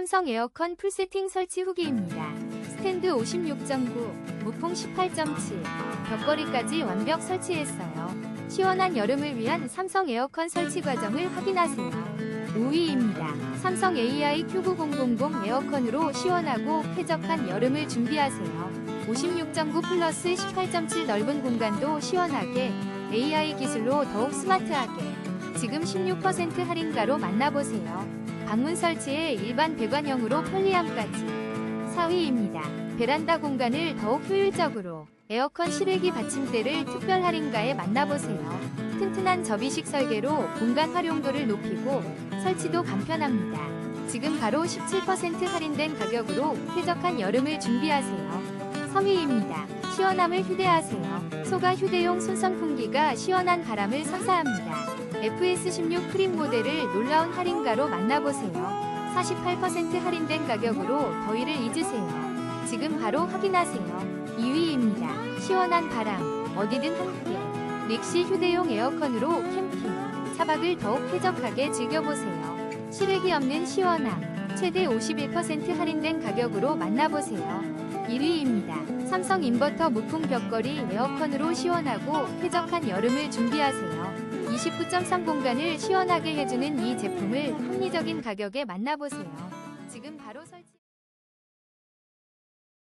삼성 에어컨 풀세팅 설치 후기입니다. 스탠드 56.9, 무풍 18.7, 벽걸이까지 완벽 설치했어요. 시원한 여름을 위한 삼성 에어컨 설치 과정을 확인하세요. 5위입니다. 삼성 AI Q9000 에어컨으로 시원하고 쾌적한 여름을 준비하세요. 56.9 플러스 18.7 넓은 공간도 시원하게 AI 기술로 더욱 스마트하게 지금 16% 할인가로 만나보세요. 방문 설치에 일반 배관형으로 편리함까지 4위입니다. 베란다 공간을 더욱 효율적으로 에어컨 실외기 받침대를 특별 할인가에 만나보세요. 튼튼한 접이식 설계로 공간 활용도를 높이고 설치도 간편합니다. 지금 바로 17% 할인된 가격으로 쾌적한 여름을 준비하세요. 3위입니다. 시원함을 휴대하세요. 소가 휴대용 손선풍기가 시원한 바람을 선사합니다. FS16 프림 모델을 놀라운 할인가로 만나보세요. 48% 할인된 가격으로 더위를 잊으세요. 지금 바로 확인하세요. 2위입니다. 시원한 바람, 어디든 함께. 릭시 휴대용 에어컨으로 캠핑, 차박을 더욱 쾌적하게 즐겨보세요. 실외기 없는 시원함, 최대 51% 할인된 가격으로 만나보세요. 1위입니다. 삼성 인버터 무풍 벽걸이 에어컨으로 시원하고 쾌적한 여름을 준비하세요. 29.3 공간을 시원하게 해주는 이 제품을 합리적인 가격에 만나보세요. 지금 바로 설치